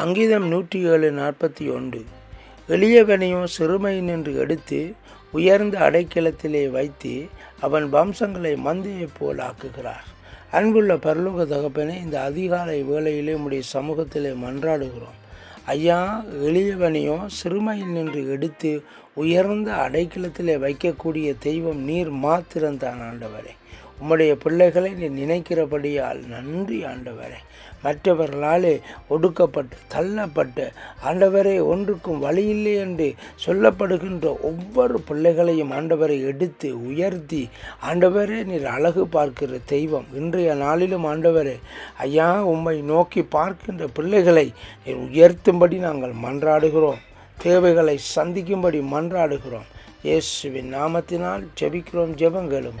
அங்கீதம் நூற்றி ஏழு நாற்பத்தி ஒன்று. எளியவனையும் சிறுமை நின்று எடுத்து உயர்ந்த அடைக்கலத்திலே வைத்து அவன் வம்சங்களை மந்தையைப் போல் ஆக்குகிறார். அன்புள்ள பரலோக தகப்பனே இந்த அதிகாலை வேளையிலே உடைய சமூகத்திலே மன்றாடுகிறோம். ஐயா எளியவனையும் சிறுமையில் நின்று எடுத்து உயர்ந்த அடைக்கலத்திலே வைக்கக்கூடிய தெய்வம் நீர் மாத்திரம்தான் ஆண்டவரே. உம்முடைய பிள்ளைகளை நீ நினைக்கிறபடியால் நன்றி ஆண்டவரே. மற்றவர்களாலே ஒடுக்கப்பட்டு தள்ளப்பட்டு ஆண்டவரே ஒன்றுக்கும் வழியில்லை என்று சொல்லப்படுகின்ற ஒவ்வொரு பிள்ளைகளையும் ஆண்டவரை எடுத்து உயர்த்தி ஆண்டவரே நீர் அழகு பார்க்கிற தெய்வம். இன்றைய நாளிலும் ஆண்டவரே ஐயா உம்மை நோக்கி பார்க்கின்ற பிள்ளைகளை நீர் உயர்த்தும்படி நாங்கள் மன்றாடுகிறோம். தேவைகளை சந்திக்கும்படி மன்றாடுகிறோம். இயேசுவின் நாமத்தினால் ஜெபிக்கிறோம் ஜெபங்களும்.